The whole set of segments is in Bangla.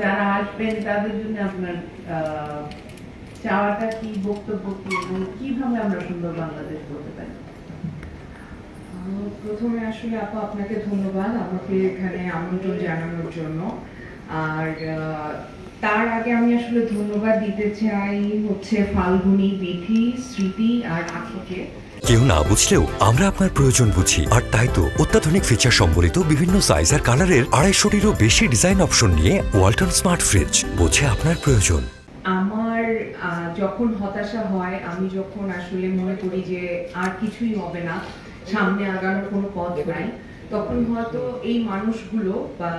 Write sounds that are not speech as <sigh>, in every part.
যারা আসবেন, তাদের জন্য আপনার চাওয়াটা কি, বক্তব্য কি, এবং কীভাবে আমরা সুন্দর বাংলাদেশ পারি? প্রথমে আসলে আপা, আপনাকে ধন্যবাদ। আমাকে এখানে আমন্ত্রণ জানানোর জন্য। আর তার আগে আমি আসলে ধন্যবাদ দিতে চাই হচ্ছে ফাল্গুনি বিধি, স্মৃতি আর আখিকে কেউ না বুঝলেও আমরা আপনার প্রয়োজন বুঝি। আর তাই তো অত্যাধুনিক ফিচার সম্বলিত বিভিন্ন সাইজ আর কালারের আড়াইশোটিরও বেশি ডিজাইন অপশন নিয়ে ওয়ালটন স্মার্ট ফ্রিজ বোঝে আপনার প্রয়োজন। আমার যখন হতাশা হয়, আমি যখন আসলে মনে করি যে আর কিছুই হবে না, সামনে আগানোর কোনো পথ নাই, তখন হয়তো এই মানুষগুলো বা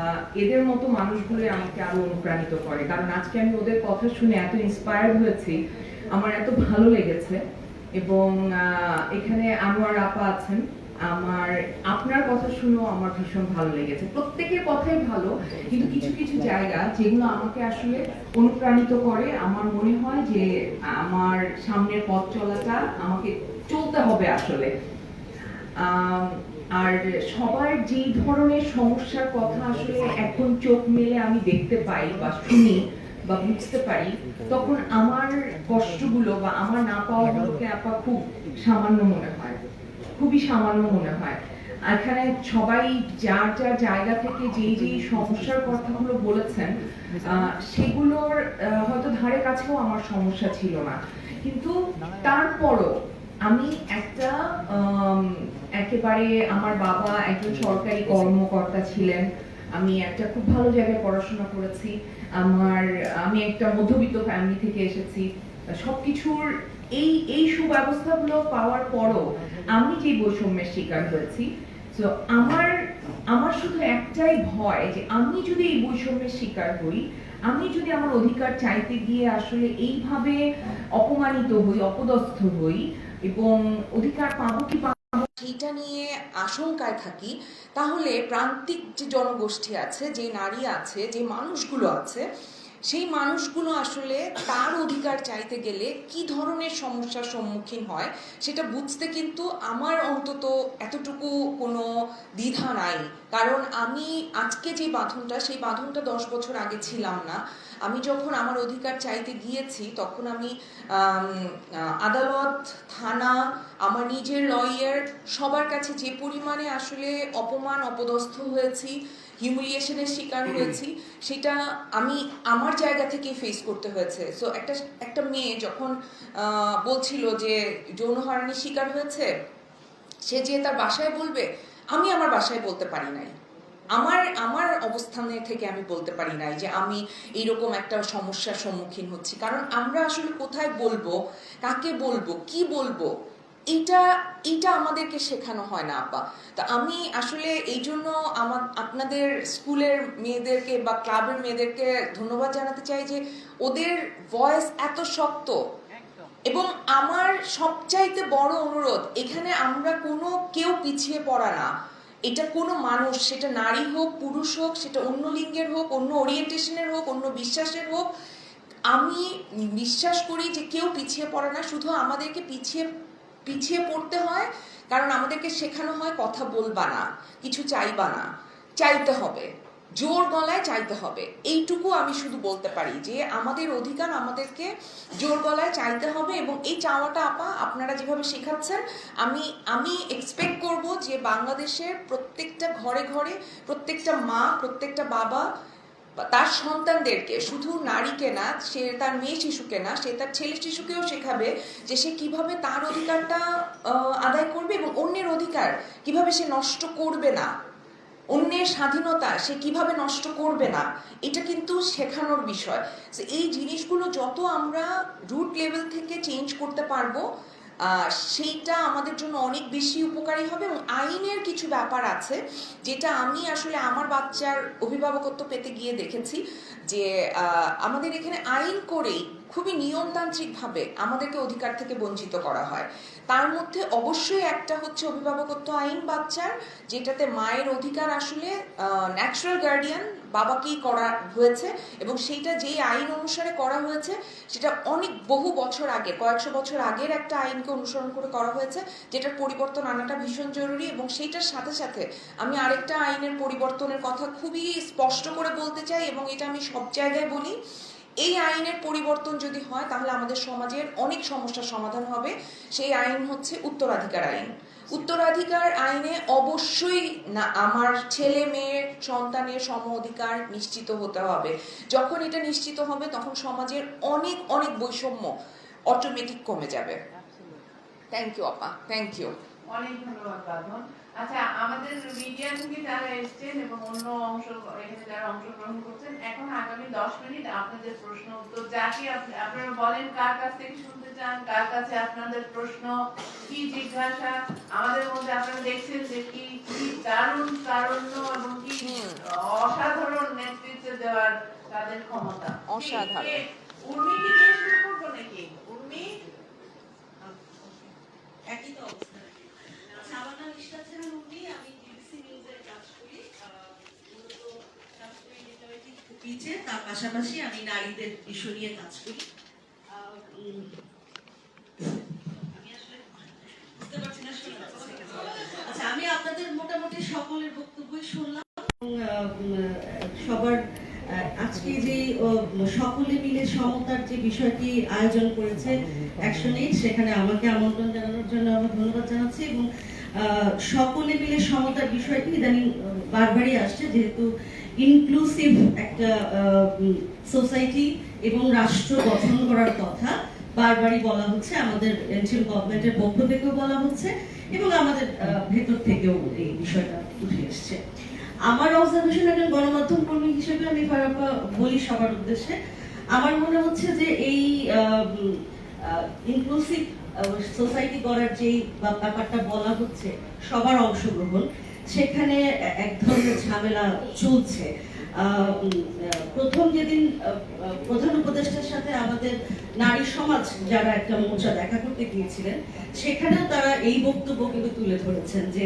এদের মতো মানুষগুলো আমাকে আরও অনুপ্রাণিত করে। কারণ আজকে আমি ওদের কথা শুনে এত ইন্সপায়ার্ড হয়েছি, আমার এত ভালো লেগেছে। এবং এখানে আনোয়ার আপা আছেন। আমার, আপনার কথা শুনেও আমার ভীষণ ভালো লেগেছে। প্রত্যেকের কথাই ভালো, কিন্তু কিছু কিছু জায়গা যেগুলো আমাকে আসলে অনুপ্রাণিত করে, আমার মনে হয় যে আমার সামনের পথ চলাটা আমাকে চলতে হবে আসলে। আর সবার যেই ধরনের সমস্যার কথা আসলে এখন চোখ মেলে আমি দেখতে পাই বা শুনি বা বুঝতে পারি, তখন আমার কষ্টগুলো বা আমার না পাওয়াগুলোকে আপা খুব সামান্য মনে হয়। খুবই সামান্য মনে হয়। এখানে সবাই যার যার জায়গা থেকে যেই যেই সমস্যার কথাগুলো বলেছেন সেগুলোর হয়তো ধারে কাছেও আমার সমস্যা ছিল না। কিন্তু তারপরও আমি একটা একেবারে আমার বাবা একজন সরকারি কর্মকর্তা ছিলেন। আমি একটা খুব ভালো জায়গায় পড়াশোনা করেছি। আমার, আমি একটা মধ্যবিত্ত ফ্যামিলি থেকে এসেছি। সবকিছুর এই এই সুব্যবস্থাগুলো পাওয়ার পরও আমি যে বৈষম্যের শিকার হয়েছি। তো আমার আমার শুধু একটাই ভয় যে আমি যদি এই বৈষম্যের শিকার হই, আমি যদি আমার অধিকার চাইতে গিয়ে আসলে এইভাবে অপমানিত হই, অপদস্থ হই, এবং অধিকার পাবো কি সেইটা নিয়ে আশঙ্কায় থাকি, তাহলে প্রান্তিক যে জনগোষ্ঠী আছে, যে নারী আছে, যে মানুষগুলো আছে, সেই মানুষগুলো আসলে তার অধিকার চাইতে গেলে কি ধরনের সমস্যার সম্মুখীন হয়, সেটা বুঝতে কিন্তু আমার অন্তত এতটুকু কোনো দ্বিধা নাই। কারণ আমি আজকে যে বাঁধনটা, সেই বাঁধনটা দশ বছর আগে ছিলাম না আমি যখন আমার অধিকার চাইতে গিয়েছি তখন আমি আদালত থানা আমার নিজের লয়ার সবার কাছে যে পরিমাণে আসলে অপমান অপদস্থ হয়েছি হিউমিলিয়েশনের শিকার হয়েছি সেটা আমি আমার জায়গা থেকে ফেস করতে হয়েছে। সো একটা একটা মেয়ে যখন বলছিল যে যৌন হয়রানির শিকার হয়েছে সে যে তার বাসায় বলবে আমি আমার বাসায় বলতে পারি নাই। আমার আমার অবস্থানে থেকে আমি বলতে পারি নাই যে আমি এইরকম একটা সমস্যার সম্মুখীন হচ্ছি। কারণ আমরা আসলে কোথায় বলব, কাকে বলব, কি বলব এটা এটা আমাদেরকে শেখানো হয় না আপা তা আমি আসলে এই জন্য আমার, আপনাদের স্কুলের মেয়েদেরকে বা ক্লাবের মেয়েদেরকে ধন্যবাদ জানাতে চাই যে ওদের ভয়েস এত শক্ত। এবং আমার সবচাইতে বড় অনুরোধ, এখানে আমরা কোনো কেউ পিছিয়ে পড়া না। এটা কোনো মানুষ, সেটা নারী হোক, পুরুষ হোক, সেটা অন্য লিঙ্গের হোক, অন্য ওরিয়েন্টেশনের হোক, অন্য বিশ্বাসের হোক, আমি বিশ্বাস করি যে কেউ পিছিয়ে পড়ে না, শুধু আমাদেরকে পিছিয়ে পিছিয়ে পড়তে হয়, কারণ আমাদেরকে শেখানো হয় কথা বলবা না, কিছু চাইবা না, চাইতে হবে। জোর গলায় চাইতে হবে। এইটুকু আমি শুধু বলতে পারি যে, আমাদের অধিকার আমাদেরকে জোর গলায় চাইতে হবে এবং এই চাওয়াটা আপা, আপনারা যেভাবে শেখাচ্ছেন, আমি আমি এক্সপেক্ট করব যে বাংলাদেশের প্রত্যেকটা ঘরে ঘরে, প্রত্যেকটা মা, প্রত্যেকটা বাবা, তার সন্তানদেরকে, শুধু নারীকে না, সে তার মেয়ে শিশুকে না, সে তার ছেলে শিশুকেও শেখাবে যে সে কীভাবে তার অধিকারটা আদায় করবে এবং অন্যের অধিকার কীভাবে সে নষ্ট করবে না। অন্যের স্বাধীনতা সে কীভাবে নষ্ট করবে না, এটা কিন্তু শেখানোর বিষয়। এই জিনিসগুলো যত আমরা রুট লেভেল থেকে চেঞ্জ করতে পারব সেইটা আমাদের জন্য অনেক বেশি উপকারী হবে এবং আইনের কিছু ব্যাপার আছে, যেটা আমি আসলে আমার বাচ্চার অভিভাবকত্ব পেতে গিয়ে দেখেছি যে আমাদের এখানে আইন করেই খুবই নিয়মতান্ত্রিকভাবে আমাদেরকে অধিকার থেকে বঞ্চিত করা হয়। তার মধ্যে অবশ্যই একটা হচ্ছে অভিভাবকত্ব আইন বাচ্চার, যেটাতে মায়ের অধিকার আসলে ন্যাচারাল গার্ডিয়ান বাবাকেই করা হয়েছে এবং সেইটা যেই আইন অনুসারে করা হয়েছে, সেটা অনেক বহু বছর আগে, কয়েকশো বছর আগের একটা আইনকে অনুসরণ করে করা হয়েছে, যেটার পরিবর্তন আনাটা ভীষণ জরুরি এবং সেইটার সাথে সাথে আমি আরেকটা আইনের পরিবর্তনের কথা খুবই স্পষ্ট করে বলতে চাই এবং এটা আমি সব জায়গায় বলি। এই আইনের পরিবর্তন যদি হয় তাহলে আমাদের সমাজের অনেক সমস্যার সমাধান হবে। সেই আইন হচ্ছে উত্তরাধিকার আইন। উত্তরাধিকার আইনে অবশ্যই না আমার ছেলে মেয়ে সন্তানের সম অধিকার নিশ্চিত হতে হবে। যখন এটা নিশ্চিত হবে তখন সমাজের অনেক অনেক বৈষম্য অটোমেটিক কমে যাবে। থ্যাংক ইউ আপা। থ্যাংক ইউ অনেক ধন্যবাদ বাঁধন। আচ্ছা আমাদের মিডিয়া থেকে যারা এসেছেন এবং অন্য অংশ এখানে যারা অংশগ্রহণ করছেন এখন আগামী দশ মিনিট আপনাদের প্রশ্ন উত্তর যাকে আপনারা বলেন কার কাছ থেকে শুনতে চান কার কাছে আপনাদের প্রশ্ন কি জিজ্ঞাসা আমাদের মধ্যে আপনারা দেখছেন যে কি কি দারুণ তারুণ্য এবং কি অসাধারণ নেতৃত্ব দেওয়ার তাদের ক্ষমতা। অসাধারণ। উর্মি কি দিয়ে শুরু করব নাকি? উর্মি? একই তো অবস্থা। তার পাশাপাশি আমি নারীদের ইস্যু নিয়ে কাজ করি। আচ্ছা আমি আপনাদের মোটামুটি সকলের শুনলাম। সবার আজকে যে সকলে মিলে সমতার যে বিষয়টি আয়োজন করেছে এইড সেখানে আমাকে আমন্ত্রণ জানানোর জন্য আমি ধন্যবাদ জানাচ্ছি। এবং সকলে মিলে সমতার বিষয়টি ইদানিং বারবারই আসছে, যেহেতু ইনক্লুসিভ একটা সোসাইটি এবং রাষ্ট্র গঠন করার কথা বারবারই বলা হচ্ছে, আমাদের এনসিএল গভর্নমেন্টের পক্ষ থেকেও বলা হচ্ছে এবং আমাদের ভেতর থেকেও এই বিষয়টা উঠে এসছে। আমার অবজারভেশন একজন গণমাধ্যম কর্মী হিসেবে আমি ফারাপা বলি সবার উদ্দেশ্যে। আমার মনে হচ্ছে যে এই ইনক্লুসিভ সোসাইটি করার যেই ব্যাপারটা বলা হচ্ছে, সবার অংশগ্রহণ, সেখানে এক ধরনের ঝামেলা চলছে। প্রথম যেদিন প্রধান উপদেষ্টার সাথে আমাদের নারী সমাজ যারা একটা মোর্চা দেখা করতে গিয়েছিলেন, সেখানেও তারা এই বক্তব্য কিন্তু তুলে ধরেছেন যে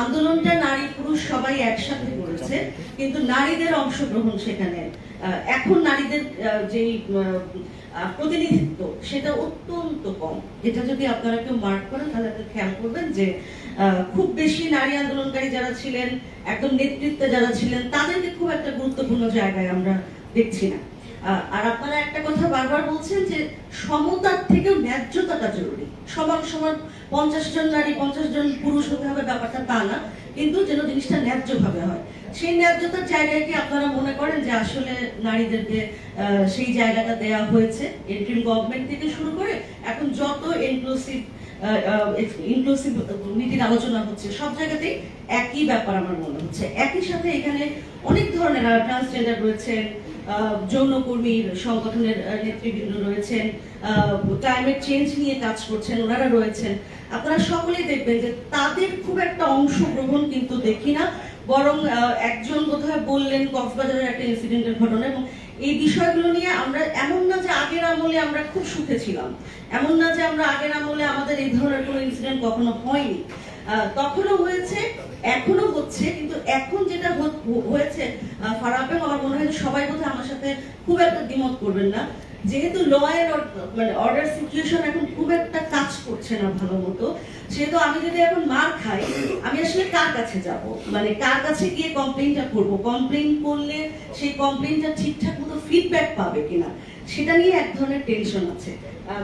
আন্দোলনটা নারী পুরুষ সবাই একসাথে করেছে, কিন্তু নারীদের অংশগ্রহণ সেখানে এখন নারীদের যেই প্রতিনিধিত্ব, সেটা অত্যন্ত কম। এটা যদি আপনারা কেউ মার্ক করেন, তাহলে আপনি খেয়াল করবেন যে খুব বেশি নারী আন্দোলনকারী যারা ছিলেন, একদম নেতৃত্বে যারা ছিলেন, তাদেরকে খুব একটা গুরুত্বপূর্ণ জায়গায় আমরা দেখছি না। আর আপনারা একটা কথা বারবার বলছেন যে, সমতার থেকেও ন্যায্যতাটা জরুরি। সমান সমান পঞ্চাশ জন নারী, পঞ্চাশ জন পুরুষ হতে হবে, ব্যাপারটা তা না। কিন্তু যেন জিনিসটা ন্যায্য ভাবে হয়। সেই ন্যায্যতার জায়গায় কি আপনারা মনে করেন যে আসলে নারীদেরকে সেই জায়গাটা দেয়া হয়েছে? ইন্টারিম গভর্নমেন্ট থেকে শুরু করে এখন যত ইনক্লুসিভ ইনক্লুসিভ নীতির আলোচনা হচ্ছে সব জায়গাতেই একই ব্যাপার আমার মনে হচ্ছে। একই সাথে এখানে অনেক ধরনের ট্রান্সজেন্ডার রয়েছেন আহ, যৌনকর্মীর সংগঠনের নেতৃবৃন্দ রয়েছেন ক্লাইমেট চেঞ্জ নিয়ে কাজ করছেন ওনারা রয়েছেন। আপনারা সকলেই দেখবেন যে তাদের খুব একটা অংশগ্রহণ কিন্তু দেখি না। বরং একজন কোথায় বললেন কক্সবাজারের একটা ইনসিডেন্টের ঘটনা এবং এই বিষয়গুলো নিয়ে আমরা, এমন না যে আগের আমলে আমরা খুব সুখে ছিলাম, এমন না যে আমরা আগের আমলে আমাদের এই ধরনের কোনো ইনসিডেন্ট কখনো হয়নি। তখনও হয়েছে এখনও হচ্ছে, কিন্তু এখন যেটা হয়েছে ফারাপ আমার মনে হয় সবাই বোধহয় আমার সাথে খুব একটা দ্বিমত করবেন না। যেহেতু ল এর মানে অর্ডার সিচুয়েশন এখন খুব একটা কাজ করছে না ভালো মতো, সেহেতু আমি যদি এখন মার খাই, আমি আসলে কার কাছে যাব? মানে কার কাছে গিয়ে কমপ্লেনটা করব? কমপ্লেন করলে সেই কমপ্লেনটা ঠিকঠাক মতো ফিডব্যাক পাবে কিনা? সেটা নিয়ে এক ধরনের টেনশন আছে।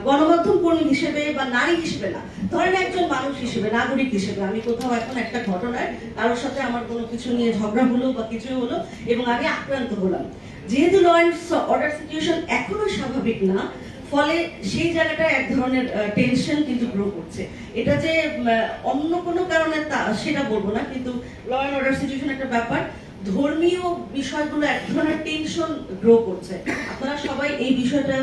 গণমাধ্যম কর্মী হিসেবে বা নারী হিসেবে না, ধরেন একজন মানুষ হিসেবে, নাগরিক হিসেবে, আমি কোথাও এখন একটা ঘটনায় কারোর সাথে আমার কোনো কিছু নিয়ে ঝগড়া হলো বা কিছু হলো, এবং আমি আক্রান্ত হলাম। যেহেতু ল অ্যান্ড অর্ডার সিচুয়েশন এখনও স্বাভাবিক না, ফলে সেই জায়গাটা এক ধরনের টেনশন কিন্তু গ্রো করছে। এটা যে অন্য কোনো কারণে তা, সেটা বলব না, কিন্তু ল অ্যান্ড অর্ডার সিচুয়েশন একটা ব্যাপার। ধর্মীয় বিষয়গুলো এক ধরনের টেনশন গ্রো করছে। আপনারা সবাই এই বিষয়টা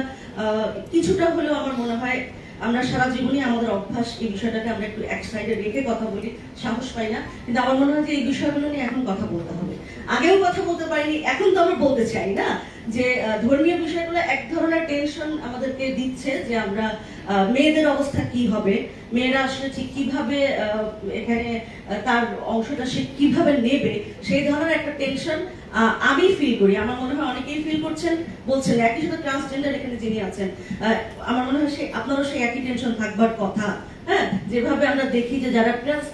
কিছুটা হলেও আমার মনে হয় আমরা সারা জীবনই আমাদের অভ্যাস এই বিষয়টাকে আমরা একটু এক সাইডে রেখে কথা বলি। সাহস পাই না। কিন্তু আমার মনে হয় যে এই বিষয়গুলো নিয়ে এখন কথা বলতে হবে। আগেও কথা বলতে পারিনি, এখন তো আমরা বলতে চাই, না? যে ধর্মীয় বিষয়গুলো এক ধরনের টেনশন আমাদেরকে দিচ্ছে যে আমরা মেয়েদের অবস্থা কি হবে? মেয়েরা আসলে ঠিক কীভাবে এখানে তার অংশটা সে কীভাবে নেবে? সেই ধরনের একটা টেনশন আমি ফিল করি। আমার মনে হয় অনেকেই ফিল করছেন, বলছেন একই সাথে ট্রান্সজেন্ডার এখানে যিনি আছেন আমার মনে হয় সেই আপনারও সেই একই টেনশন থাকবার কথা। হ্যাঁ? যেভাবে আমরা দেখি যে যারা ট্রান্স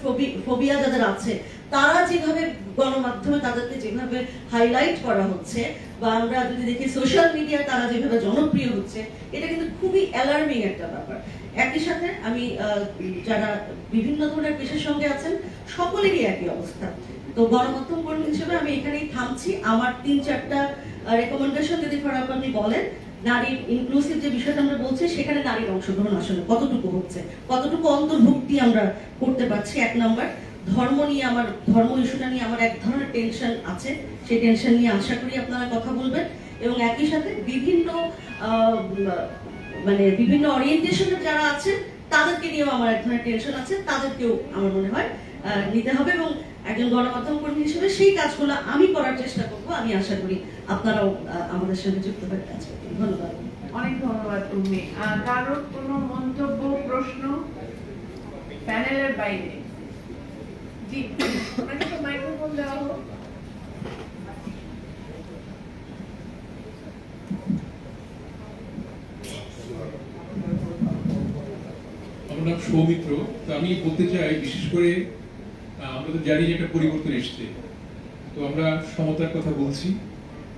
ফোবিয়া যাদের আছে তারা যেভাবে গণমাধ্যমে তাদেরকে যেভাবে হাইলাইট করা হচ্ছে বা আমরা যদি দেখি সোশ্যাল মিডিয়ায় তারা যেভাবে জনপ্রিয় হচ্ছে, এটা কিন্তু খুবই অ্যালার্মিং একটা ব্যাপার। একই সাথে আমি যারা বিভিন্ন ধরনের পেশার সঙ্গে আছেন, সকলেরই একই অবস্থা। তো গণমাধ্যম কর্মী হিসেবে আমি এখানেই থামছি। আমার তিন চারটা রেকমেন্ডেশন যদি ফারাক আপনি বলেন, নারীর ইনক্লুসিভ যে বিষয়টা আমরা বলছি, সেখানে নারীর অংশগ্রহণ আসলে কতটুকু হচ্ছে, কতটুকু অন্তর্ভুক্তি আমরা করতে পারছি, এক নাম্বার ধর্ম নিয়ে আমার, ধর্ম ইস্যুটা নিয়ে আমার এক ধরনের টেনশন আছে। সেই টেনশন নিয়ে আশা করি আপনারা কথা বলবেন এবং একই সাথে বিভিন্ন মানে বিভিন্ন অরিয়েন্টেশনের যারা আছেন, তাদেরকে নিয়েও আমার এক ধরনের টেনশন আছে। তাদেরকেও আমার মনে হয় নিতে হবে এবং একজন গণমাধ্যম কর্মী হিসেবে সেই কাজগুলো আমি করার চেষ্টা করব। আমি আশা করি আপনারাও আমাদের সঙ্গে যুক্ত হয়ে কাজ করবেন। ধন্যবাদ। অনেক ধন্যবাদ তুমি কারোর কোনো মন্তব্য, প্রশ্ন? প্যানেলের বাইরে। আমার নাম সৌমিত্র। তো আমি বলতে চাই, বিশেষ করে আমরা তো জানি যে একটা পরিবর্তন এসছে। তো আমরা সমতার কথা বলছি।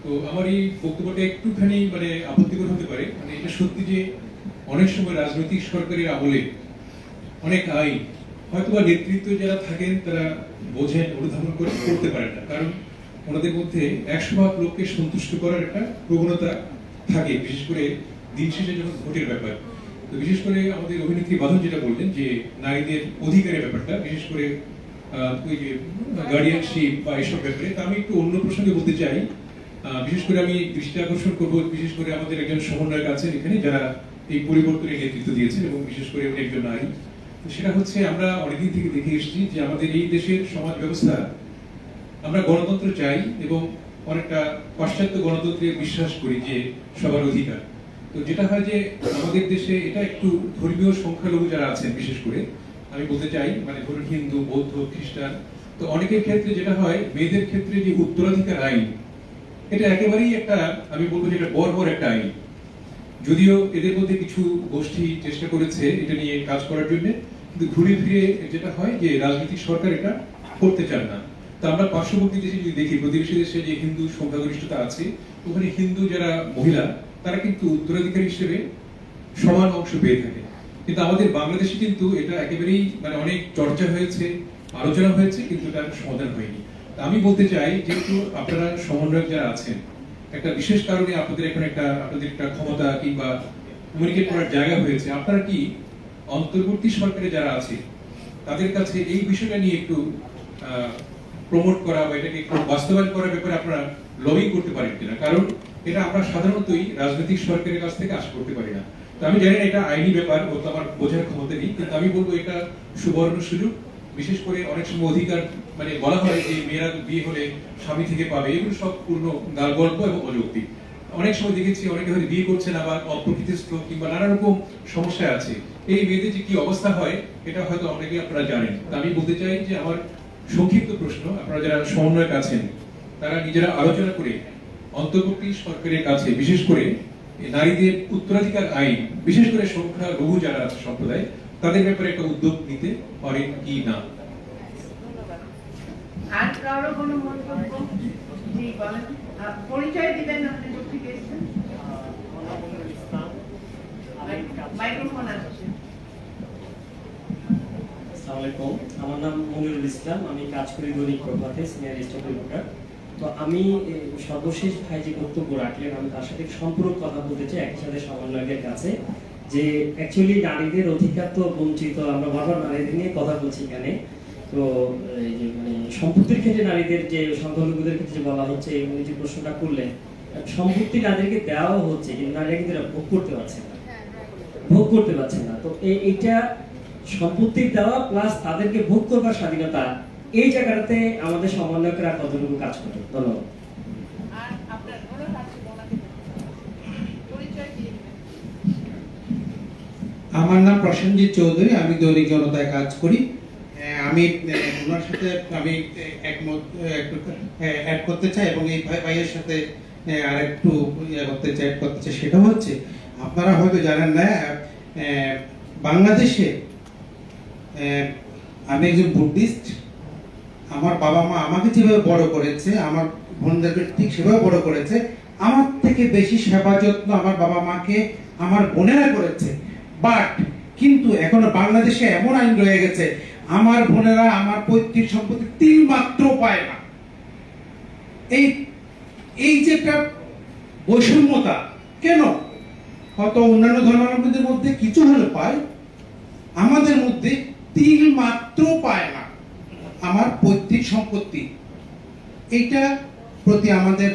তো আমার এই বক্তব্যটা একটুখানি মানে আপত্তিকর হতে পারে। মানে এটা সত্যি যে অনেক সময় রাজনৈতিক সরকারের আমলে অনেক আইন হয়তোবা নেতৃত্ব যারা থাকেন, তারা বোঝেন, অনুধাবন করে, করতে পারেন না। কারণ ওনাদের মধ্যে একশো ভাগ লোককে সন্তুষ্ট করার একটা প্রবণতা থাকে, বিশেষ করে দিন শেষে যখন ভোটের ব্যাপার। তো বিশেষ করে আমাদের অভিনেত্রী বাঁধন যেটা বললেন যে, নারীদের অধিকারের ব্যাপারটা, বিশেষ করে ওই যে গার্ডিয়ানশিপ বা এসব ব্যাপারে, তা আমি একটু অন্য প্রসঙ্গে বলতে চাই। বিশেষ করে আমি দৃষ্টি আকর্ষণ করব, বিশেষ করে আমাদের একজন সমন্বয়ক আছেন এখানে, যারা এই পরিবর্তনের নেতৃত্ব দিয়েছেন এবং বিশেষ করে উনি একজন নারী। সেটা হচ্ছে আমরা অনেকদিন থেকে দেখে এসেছি যে আমাদের এই দেশের সমাজ ব্যবস্থা আমরা গণতন্ত্র চাই এবং অনেকটা পাশ্চাত্য গণতন্ত্রে বিশ্বাস করি যে সবার অধিকার। তো যেটা হয় যে আমাদের দেশে এটা একটু ধর্মীয় সংখ্যালঘু যারা আছেন, বিশেষ করে, আমি বলতে চাই মানে ধরুন হিন্দু, বৌদ্ধ, খ্রিস্টান, তো অনেকের ক্ষেত্রে যেটা হয়, মেয়েদের ক্ষেত্রে যে উত্তরাধিকার আইন, এটা একেবারেই একটা, আমি বলব যে এটা বর্বর একটা আইন। যদিও এদের মধ্যে কিছু গোষ্ঠী চেষ্টা করেছে এটা নিয়ে কাজ করার জন্য, কিন্তু ঘুরে ফিরে যেটা হয় যে রাজনৈতিক সরকার এটা করতে চান না। তো আমরা পার্শ্ববর্তী দেশে যদি দেখি, প্রতিবেশী দেশে যে হিন্দু সংখ্যাগরিষ্ঠতা আছে, ওখানে হিন্দু যারা মহিলা, তারা কিন্তু উত্তরাধিকারী হিসেবে সমান অংশ পেয়ে থাকে। কিন্তু আমাদের বাংলাদেশে কিন্তু এটা একেবারেই মানে অনেক চর্চা হয়েছে, আলোচনা হয়েছে, কিন্তু তার সমাধান হয়নি। আমি বলতে চাই, যেহেতু আপনারা সমন্বয়ক যারা আছেন একটা বিশেষ কারণে আপনাদের এখন একটা, আপনাদের একটা ক্ষমতা কিংবা কমিউনিকেট করার জায়গা হয়েছে। আপনারা কি অন্তর্বর্তী সরকারে যারা আছে, তাদের কাছে এই বিষয়টা নিয়ে একটু প্রমোট করা বা এটাকে একটু বাস্তবায়ন করার ব্যাপারে আপনারা লবিং করতে পারেন কিনা? কারণ এটা আমরা সাধারণতই রাজনৈতিক সরকারের কাছ থেকে আশা করতে পারি না। তো আমি জানি এটা আইনি ব্যাপার ও আমার বোঝার ক্ষমতা নেই, কিন্তু আমি বলব এটা সুবর্ণ সুযোগ। বিশেষ করে অনেক সময় অধিকার মানে বলা হয় যে মেয়েরা বিয়ে হলে স্বামী থেকে পাবে। এগুলো সব পূর্ণ গাল গল্প এবং অযৌক্তিক। অনেক সময় দেখেছি, অনেকে হয়তো বিয়ে করছেন আবার অপ্রকৃতিস্থ কিংবা নানা রকম সমস্যা আছে। এই মেয়েদের যে কি অবস্থা হয়, এটা হয়তো অনেকে আপনারা জানেন। আমি বলতে চাই যে আমার সংক্ষিপ্ত প্রশ্ন, আপনারা যারা সমন্বয়ক আছেন, তারা নিজেরা আলোচনা করে অন্তর্বর্তী সরকারের কাছে, বিশেষ করে নারীদের উত্তরাধিকার আইন, বিশেষ করে সংখ্যা, লঘু যারা সম্প্রদায় তাদের ব্যাপারে একটা উদ্যোগ নিতে পারেন কি না? আর কারও কোনো মন্তব্য? জি বলেন। পরিচয় দিবেন আপনি কোথেকে মাইক্রোফোন আসছে আসসালামু আলাইকুম। আমার নাম মনিরুল ইসলাম। আমি কাজ করি দৈনিক প্রভাতে সিনিয়র স্টাফ রিপোর্টার। তো আমি সর্বশেষ ভাই যে বক্তব্য রাখলেন আমি তার সাথে সম্পূরক কথা বলতে চাই। একই সাথে সমন্বয়কের কাছে। যে অ্যাকচুয়ালি নারীদের অধিকার তো বঞ্চিত আমরা বারবার নারীদের নিয়ে কথা বলছি এখানে। তো এই যে মানে সম্পত্তির ক্ষেত্রে নারীদের যে সংখ্যালঘুদের ক্ষেত্রে বলা হচ্ছে এই উনি যে প্রশ্নটা করলেন সম্পত্তি নারীদেরকে দেওয়াও হচ্ছে কিন্তু নারীরা কিন্তু ভোগ করতে পারছে না। ভোগ করতে পারছে না। তো এইটা সম্পত্তির দেওয়া প্লাস তাদেরকে ভোগ করবার স্বাধীনতা এই জায়গাটাতে আমাদের সমন্বয়করা কতটুকু কাজ করে ধন্যবাদ আর আপনার ওনার কাছে ওনাকে পরিচয় দিয়ে দিবেন। আমার নাম প্রসেনজিৎ চৌধুরী, আমি দৈনিক জনতায় কাজ করি। আমি ওনার সাথে আমি একমত অ্যাড করতে চাই এবং এই ভাই, ভাইয়ের সাথে আর একটু ইয়ে করতে চাই, add করতে চাই, সেটা হচ্ছে, আপনারা হয়তো জানেন না বাংলাদেশে আমি একজন বুদ্ধিস্ট। আমার বাবা মা আমাকে যেভাবে বড় করেছে, আমার বোনদেরকে ঠিক সেভাবে বড় করেছে, আমার থেকে বেশি সেবা যত্ন আমার বাবা মাকে, আমার বোনেরা করেছে। বাট কিন্তু এখনও বাংলাদেশে এমন আইন রয়ে গেছে, আমার বোনেরা আমার পৈতৃক সম্পত্তি তিল মাত্র পায় না। এই এই যে একটা বৈষম্যতা, কেন? হয়তো অন্যান্য ধর্মাবলম্বীদের মধ্যে কিছু হলে পায়, আমাদের মধ্যে তিল মাত্র পায় না আমার পৈতৃক সম্পত্তি। এইটা প্রতি আমাদের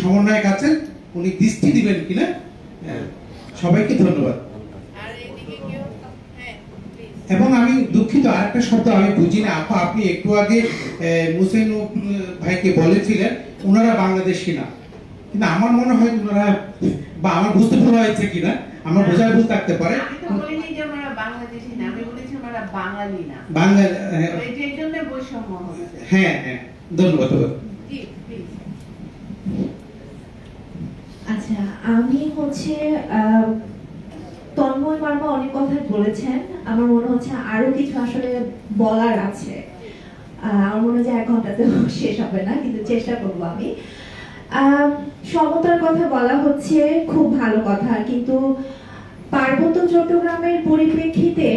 সমন্বয়ক আছেন, উনি দৃষ্টি দিবেন কিনা? সবাইকে ধন্যবাদ আর এদিকে কেউ হ্যাঁ প্লিজ এবং আমি দুঃখিত আরেকটা শব্দ আমি বুঝি না আপা আপনি একটু আগে উম, ভাইকে বলেছিলেন ওনারা বাংলাদেশি না। কিন্তু আমার মনে হয় ওনারা বা আমার বুঝতে ভুল হয়েছে কিনা আমার বোঝার ভুল থাকতে পারে। আমি তো বলিনি যে আমরা বাংলাদেশি না আমি বলেছি আমরা বাঙালি না। বাংলা তো এই যে এই জন্য বৈষম্য হচ্ছে হ্যাঁ হ্যাঁ। ধন্যবাদ আচ্ছা আমি হচ্ছে তন্ময় বার্মা অনেক কথাই বলেছেন। আমার মনে হচ্ছে আরও কিছু আসলে বলার আছে। আমার মনে হয় এক ঘন্টাতে শেষ হবে না, কিন্তু চেষ্টা করব আমি। সমতার কথা বলা হচ্ছে, খুব ভালো কথা। কিন্তু পার্বত্য চট্টগ্রামের পরিপ্রেক্ষিতে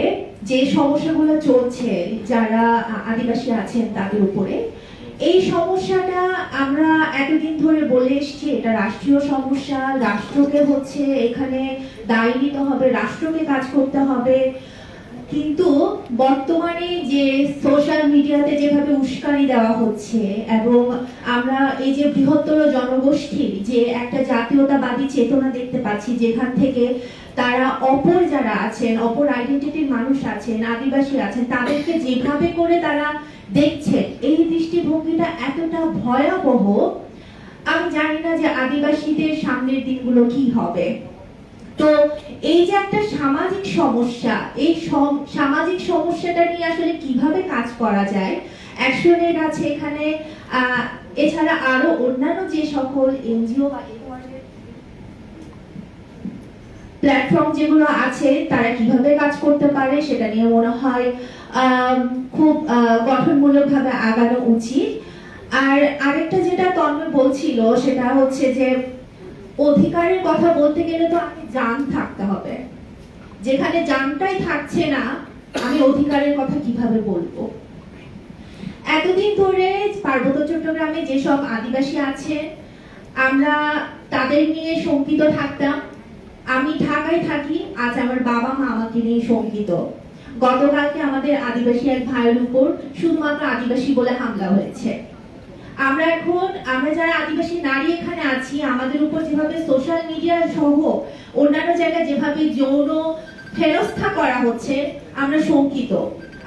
যে সমস্যাগুলো চলছে, যারা আদিবাসী আছেন তাদের উপরে এই সমস্যাটা আমরা এতদিন ধরে বলে এসছি, এটা রাষ্ট্রীয় সমস্যা, রাষ্ট্রকে হচ্ছে এখানে দায়ী নিতে হবে, রাষ্ট্রকে কাজ করতে হবে। কিন্তু বর্তমানে যে সোশ্যাল মিডিয়াতে যেভাবে উস্কানি দেওয়া হচ্ছে এবং আমরা এই যে বৃহত্তর জনগোষ্ঠীর যে একটা জাতীয়তাবাদী চেতনা দেখতে পাচ্ছি, যেখান থেকে তারা অপর যারা আছেন, অপর আইডেন্টিটির মানুষ আছেন, আদিবাসী আছেন, তাদেরকে যেভাবে করে তারা দেখছেন, এই দৃষ্টিভঙ্গিটা এতটা ভয়াবহ, আমি জানি না যে আদিবাসীদের সামনের দিনগুলো কি হবে। তো এই যে একটা সামাজিক সমস্যা, এই সম- সামাজিক সমস্যাটা নিয়ে আসলে কীভাবে কাজ করা যায়? অ্যাকশনের আছে এখানে এছাড়া আরও অন্যান্য যে সকল এনজিও বা এই ধরনের প্ল্যাটফর্ম যেগুলো আছে, তারা কীভাবে কাজ করতে পারে সেটা নিয়ে মনে হয় খুব গঠনমূলকভাবে আগানো উচিত। আর আরেকটা যেটা তন্ময় বলছিল, সেটা হচ্ছে যে অধিকারের কথা বলতে গেলে তো আগে জান থাকতে হবে। যেখানে জানটাই থাকছে না, আমি অধিকারের কথা কীভাবে বলব? এতদিন ধরে পার্বত্য চট্টগ্রামে যেসব আদিবাসী আছে, আমরা তাদের নিয়ে শঙ্কিত থাকতাম। আমি ঢাকায় থাকি, আজ আমার বাবা মা আমাকে নিয়ে শঙ্কিত। গতকালকে আমাদের আদিবাসী এক ভাইয়ের উপর শুধুমাত্র আদিবাসী বলে হামলা হয়েছে। আমরা এখন, আমরা যারা আদিবাসী নারী এখানে আছি, আমাদের উপর যেভাবে সোশ্যাল মিডিয়া সহ অন্যান্য জায়গায় যেভাবে যৌন হেনস্থা করা হচ্ছে, আমরা শঙ্কিত।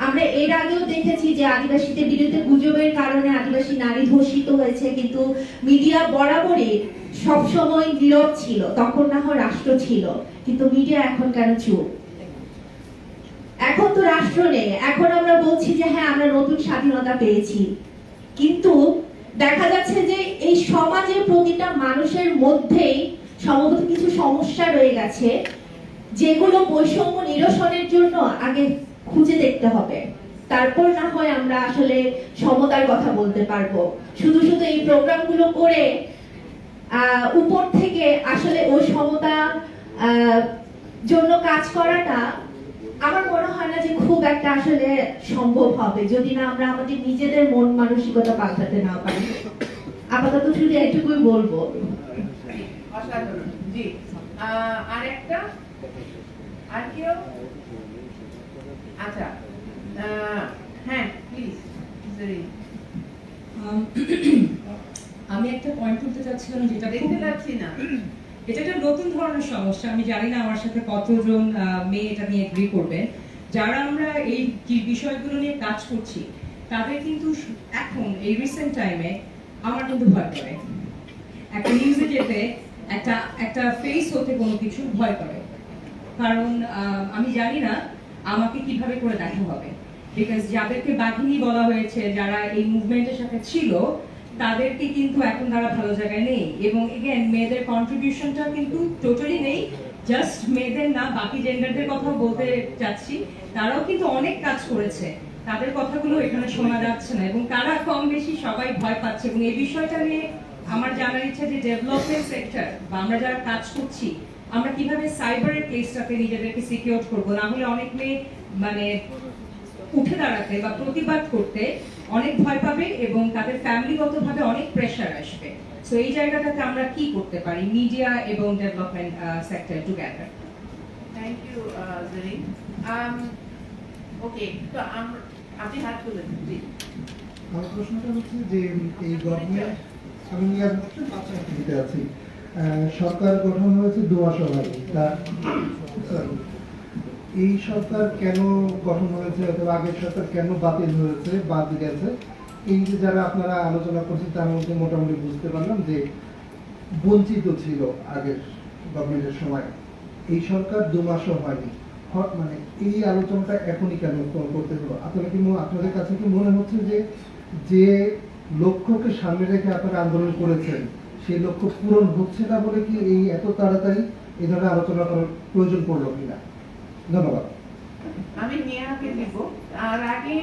আমরা এর আগেও দেখেছি যে আদিবাসীদের বিরুদ্ধে গুজবের কারণে আদিবাসী নারী ধর্ষিত হয়েছে, কিন্তু মিডিয়া বরাবরই সবসময় নীরব ছিল, তখন না হয় রাষ্ট্র ছিল, কিন্তু মিডিয়া এখন কেন চুপ? এখন তো রাষ্ট্র নেই, এখন আমরা বলছি যে হ্যাঁ আমরা নতুন স্বাধীনতা পেয়েছি। কিন্তু দেখা যাচ্ছে যে এই সমাজের প্রতিটা মানুষের মধ্যেই সম্ভবত কিছু সমস্যা রয়ে গেছে, যেগুলো বৈষম্য নিরসনের জন্য আগে খুঁজে দেখতে হবে। তারপর না হয় আমরা আসলে সমতার কথা বলতে পারব। শুধু শুধু এই প্রোগ্রামগুলো করে উপর থেকে আসলে ওই সমতা আহ, জন্য কাজ করাটা আমার মনে হয় না যে খুব একটা আসলে সম্ভব হবে যদি না আমরা আমাদের নিজেদের মন মানসিকতা পাল্টাতে না পারি। আপাতত শুধু এটুকুই বলব। অসাধারণ জি। আহ, আরেকটা? আর কেউ? আচ্ছা আহ, হ্যাঁ প্লিজ <clears throat> আম, একটা পয়েন্ট করতে চাচ্ছিলাম যেটা দেখতে পাচ্ছি না। <clears throat> এটা একটা নতুন ধরনের সমস্যা। আমি জানি না আমার সাথে কতজন মেয়ে এটা নিয়ে এগ্রি করবেন যারা আমরা এই বিষয়গুলো নিয়ে কাজ করছি তাদের কিন্তু এখন এই রিসেন্ট টাইমে আমার কিন্তু ভয় করে। একটা নিউজে যেতে একটা একটা ফেস হতে কোনো কিছু ভয় করে। কারণ আমি জানি না আমাকে কীভাবে করে দেখা হবে। বিকজ যাদেরকে বাঘিনী বলা হয়েছে যারা এই মুভমেন্টের সাথে ছিল তাদেরকে কিন্তু এখন তারা ভালো জায়গায় নেই। এবং এগেন মেয়েদের কন্ট্রিবিউশনটা কিন্তু টোটালি নেই। জাস্ট মেয়েদের না, বাকি জেন্ডারদের কথা বলতে যাচ্ছি তারাও কিন্তু অনেক কাজ করেছে। তাদের কথাগুলো এখানে শোনা যাচ্ছে না। এবং তারা কম বেশি সবাই ভয় পাচ্ছে। এবং এই বিষয়টা নিয়ে আমার জানার ইচ্ছা যে ডেভেলপমেন্ট সেক্টর বা আমরা যারা কাজ করছি, আমরা কীভাবে সাইবারের প্লেসটাতে নিজেদেরকে সিকিউর করব? না হলে অনেক মেয়ে মানে উঠে দাঁড়াতে বা প্রতিবাদ করতে অনেক ভয় পাবে এবং তাদের ফ্যামিলিগতভাবে অনেক প্রেশার আসবে। সো এই জায়গাটাতে আমরা কি করতে পারি? মিডিয়া এবং development sector together thank you Zarin okay তো আপনি হাত তুলেন জি। আমার প্রশ্নটা হচ্ছে যে এই গভর্নমেন্ট আমি নিয়ে আছি। আহ, সরকার গঠন হয়েছে দু মাস তা sorry, এই সরকার কেন গঠন হয়েছে অথবা আগের সরকার কেন বাতিল হয়েছে, বাদ গেছে এই যে যারা আপনারা আলোচনা করছেন, তার মধ্যে মোটামুটি বুঝতে পারলাম যে বঞ্চিত ছিল আগের গভর্নমেন্টের সময়। এই সরকার দু মাসও হয়নি। মানে এই আলোচনাটা এখনই কেন করতে হলো? আপনারা কি আপনাদের কাছে কি মনে হচ্ছে যে যে লক্ষ্যকে সামনে রেখে আপনারা আন্দোলন করেছেন, সেই লক্ষ্য পূরণ হচ্ছে না বলে কি এই এত তাড়াতাড়ি এই ধরনের আলোচনা করার প্রয়োজন পড়ল কিনা? ধন্যবাদ। আমি নেহাকে দিব। আর আগে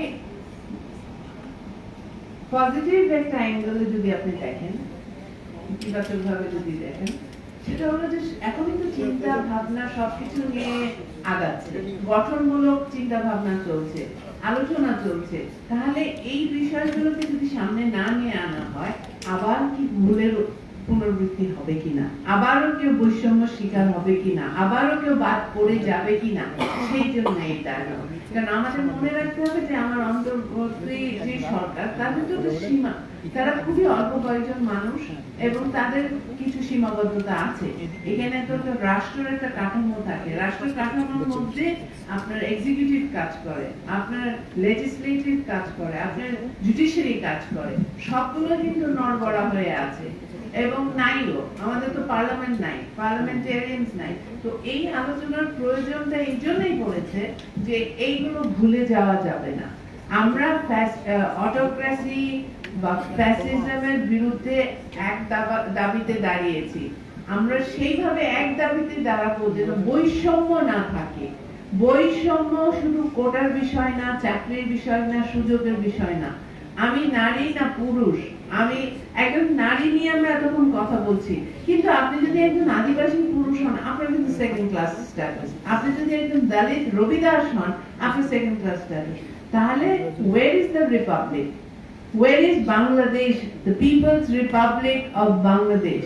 পজিটিভ একটা অ্যাঙ্গেলে যদি আপনি দেখেন ইতিবাচক ভাবে যদি দেখেন, সেটা হলো যে এখন কিন্তু চিন্তা ভাবনা সবকিছু নিয়ে আগাচ্ছে। গঠনমূলক চিন্তা ভাবনা চলছে, আলোচনা চলছে। তাহলে এই বিষয়গুলোকে যদি সামনে না নিয়ে আনা হয়, আবার কি ভুলের পুনরাবৃত্তি হবে কিনা? আবারও কেউ বৈষম্য শিকার হবে কিনা? আবারও কেউ বাদ পড়ে যাবে কিনা? সেই জন্য এই dialogue। কারণ আমাদের মনে রাখতে হবে যে আমার অন্তর্বর্তী যে সরকার, তাদের তো সীমা। তারা খুবই অল্প কয়েকজন মানুষ এবং তাদের কিছু সীমাবদ্ধতা আছে। এখানে তো রাষ্ট্রের একটা কাঠামো থাকে। রাষ্ট্রের কাঠামোর মধ্যে আপনার এক্সিকিউটিভ কাজ করে, আপনার লেজিসলেটিভ কাজ করে, আপনার জুডিশিয়ারি কাজ করে। সবগুলো কিন্তু নড়বড়া হয়ে আছে। এবং নাইও আমাদের তো পার্লামেন্ট নাই পার্লামেন্টারিয়ানস নাই। তো এই আলোচনার প্রয়োজনটা এই জন্যই পড়েছে যে এইগুলো ভুলে যাওয়া যাবে না। আমরা অটোক্রেসি বা ফ্যাসিজমের বিরুদ্ধে এক দাবা- দাবিতে দাঁড়িয়েছি। আমরা সেইভাবে এক দাবিতে দাঁড়াবো যেন বৈষম্য না থাকে। বৈষম্য শুধু কোটার বিষয় না, চাকরির বিষয় না, সুযোগের বিষয় না। আমি নারী না পুরুষ আমি একজন নারী নিয়ে আমরা এতক্ষণ কথা বলছি, কিন্তু আপনি যদি একজন আদিবাসী পুরুষ হন আপনার কিন্তু সেকেন্ড ক্লাস স্ট্যাটাস আপনি যদি একজন দলিত রবিদাস হন, আপনি সেকেন্ড ক্লাস স্ট্যাটাস তাহলে where is the republic where is Bangladesh the people's republic of Bangladesh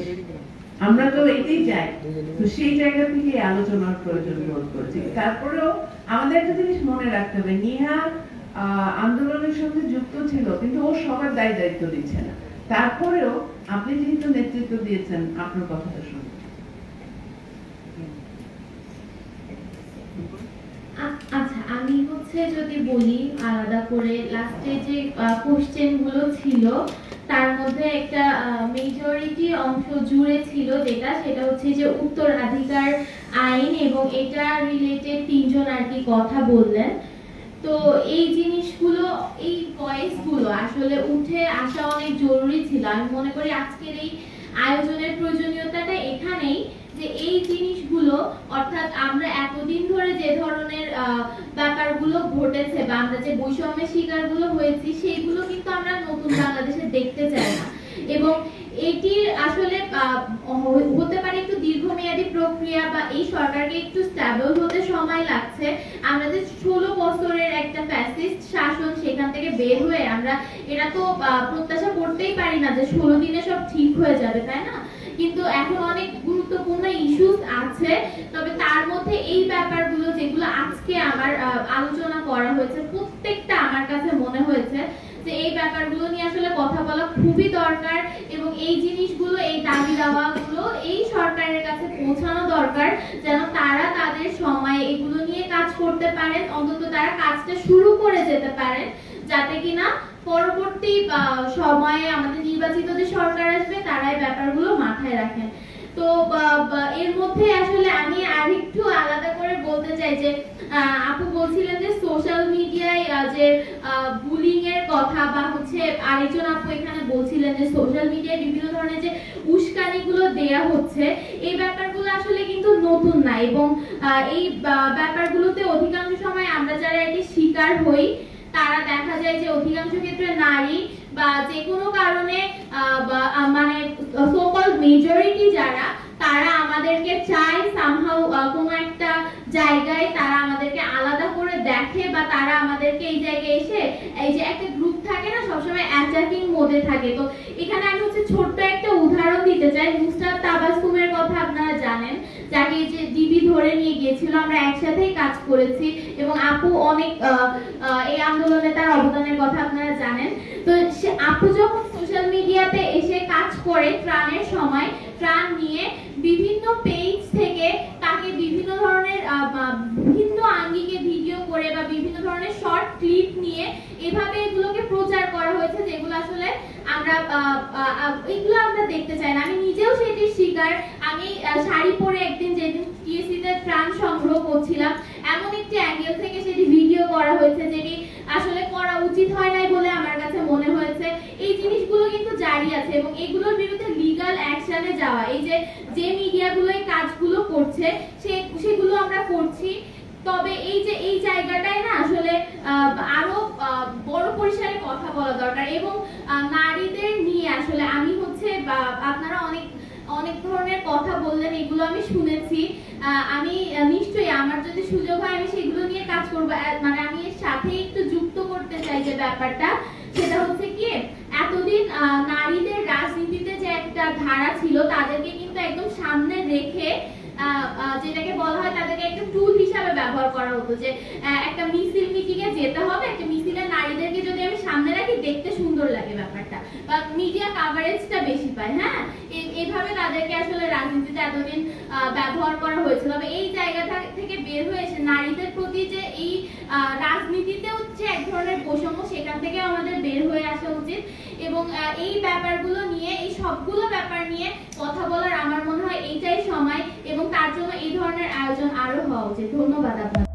আমরা তো এটাই চাই। তো সেই জায়গা থেকে আলোচনার প্রয়োজন বোধ করছি। তারপরেও আমাদের একটা জিনিস মনে রাখতে হবে। নিহা আন্দোলনের সঙ্গে যুক্ত ছিল, কিন্তু ও সবার দায় দায়িত্ব দিচ্ছে না। তারপরেও আপনি যেহেতু নেতৃত্ব দিয়েছেন, আপনার কথাটা শুনুন। আচ্ছা আমি হচ্ছে যদি বলি, আলাদা করে লাস্টে যে কোশ্চেনগুলো ছিল, তার মধ্যে একটা মেজরিটি অংশ জুড়ে ছিল যেটা, সেটা হচ্ছে যে উত্তরাধিকার আইন এবং এটা রিলেটেড তিনজন আর কি কথা বললেন। তো এই জিনিসগুলো, এই ভয়েসগুলো আসলে উঠে আসা অনেক জরুরি ছিল। আমি মনে করি আজকের এই আয়োজনের প্রয়োজনীয়তাটা এখানেই যে এই জিনিসগুলো, অর্থাৎ আমরা এতদিন ধরে যে ধরনের ব্যাপারগুলো ঘটেছে বা আমরা যে বৈষম্যের শিকারগুলো হয়েছি, সেইগুলো কিন্তু আমরা নতুন বাংলাদেশে দেখতে চাই না। এবং এটির আসলে হতে পারে একটু দীর্ঘমেয়াদী প্রক্রিয়া বা এই সরকারকে একটু স্ট্যাবল হতে সময় লাগছে। আমাদের ষোলো বছরের একটা ফ্যাসিস্ট শাসন সেখান থেকে বের হয়ে আমরা এটা তো প্রত্যাশা করতেই পারি না যে ষোলো দিনে সব ঠিক হয়ে যাবে, তাই না? কিন্তু এখন অনেক গুরুত্বপূর্ণ ইস্যুস আছে। তবে তার মধ্যে এই ব্যাপারগুলো যেগুলো আজকে আমার আলোচনা করা হয়েছে, প্রত্যেকটা আমার কাছে মনে হয়েছে যে এই ব্যাপারগুলো নিয়ে আসলে কথা বলা খুবই দরকার এবং এই জিনিসগুলো, এই দাবি দাওয়াগুলো এই সরকারের কাছে পৌঁছানো দরকার যেন তারা তাদের সময় এগুলো নিয়ে কাজ করতে পারেন, অন্তত তারা কাজটা শুরু করে যেতে পারেন, যাতে কিনা পরবর্তী সময়ে আমাদের নির্বাচিত যে সরকার আসবে তারা এই ব্যাপারগুলো মাথায় রাখেন। তো এর মধ্যে আসলে আমি আরেকটু আলাদা করে বলতে চাই যে আপু বলছিলেন যে সোশ্যাল মিডিয়ায় যে বুলিং এর কথা বা হচ্ছে আরেকজন আপু এখানে বলছিলেন যে সোশ্যাল মিডিয়ায় বিভিন্ন ধরনের যে উস্কানিগুলো দেয়া হচ্ছে, এই ব্যাপারগুলো আসলে কিন্তু নতুন না এবং এই ব্যাপারগুলোতে অধিকাংশ সময় আমরা যারা এটি শিকার হই, তারা দেখা যায় যে অধিকাংশ ক্ষেত্রে নারী বা যে কোনো কারণে মানে সোকল মেজরিটি যারা, তারা আমাদেরকে চায় সামহাউ কোনো একটা জায়গায় তারা আমাদেরকে আলাদা করে দেখে বা তারা আমাদেরকে এই জায়গায় এসে এই যে একটা গ্রুপ থাকে না, সবসময় অ্যাটাকিং মোডে থাকে। তো এখানে আমি হচ্ছে ছোট্ট একটা উদাহরণ দিতে চাই। মুস্তাদ তাবাসুমের কথা আপনারা জানেন। যাকে যে ডিবি ধরে নিয়ে গিয়েছিল, আমরা একসাথেই কাজ করেছি এবং আপু অনেক এই আন্দোলনে তার অবদানের কথা আপনারা জানেন। তো আপু যখন সোশ্যাল মিডিয়াতে এসে কাজ করে ত্রাণের সময়, ত্রাণ নিয়ে বিভিন্ন পেজ থেকে তাকে বিভিন্ন ধরনের ভিন্ন আঙ্গিকে ভিডিও করে বা বিভিন্ন ধরনের শর্ট ক্লিপ নিয়ে এভাবে এগুলোকে প্রচার করা হয়েছে যেগুলো আসলে আমরা এগুলো আমরা দেখতে চাই না। আমি নিজেও সেটির শিকার আমি শাড়ি পরে একদিন যেদিন টিএসসি তে ত্রাণ সংগ্রহ করছিলাম, এমন একটি অ্যাঙ্গেল থেকে সেটি ভিডিও করা হয়েছে যেটি আসলে করা উচিত হয় নাই বলে আমার কাছে মনে হয়েছে। এই জিনিসগুলো কিন্তু জারি আছে এবং এগুলোর বিরুদ্ধে লিগ্যাল অ্যাকশনে যাওয়া, এই যে যে মিডিয়াগুলো এই কাজগুলো করছে, সে, সেগুলো আমরা করছি। তবে এই যে, এই জায়গাটায় না আসলে আরও বড় পরিসরে কথা বলা দরকার এবং নারীদের নিয়ে আসলে আমি হচ্ছে আপনারা অনেক অনেক ধরনের কথা বললেন, এগুলো আমি শুনেছি। আমি নিশ্চয়ই আমার যদি সুযোগ হয়, আমি সেগুলো নিয়ে কাজ করব। মানে আমি এর সাথে একটু যুক্ত করতে চাই যে ব্যাপারটা। সেটা হচ্ছে কি, এতদিন নারীদের রাজনীতিতে যে একটা ধারা ছিল, তাদেরকে কিন্তু একদম সামনে রেখে যেটাকে বলা হয়, তাদেরকে একটু করা হতো যে একটা মিছিল মিটিংয়ে যেতে হবে, একটা মিছিলে নারীদেরকে যদি আমি সামনে রাখি, দেখতে সুন্দর লাগে ব্যাপারটা। বা মিডিয়া কাভারেজটা বেশি পায় হ্যাঁ? এ- এভাবে তাদেরকে আসলে রাজনীতিতে এতদিন ব্যবহার করা হয়েছিল তবে এই জায়গাটা থেকে বের হয়ে এসে নারীদের প্রতি যে এই রাজনীতিতেও যে এক ধরনের বৈষম্য সেখান থেকে আমাদের বের হয়ে আসা উচিত। এবং এই ব্যাপারগুলো নিয়ে, এই সবগুলো ব্যাপার নিয়ে কথা বলার আমার মনে হয় এইটাই সময় এবং তার জন্য এই ধরনের আয়োজন আরও হওয়া উচিত। ধন্যবাদ আপনাকে।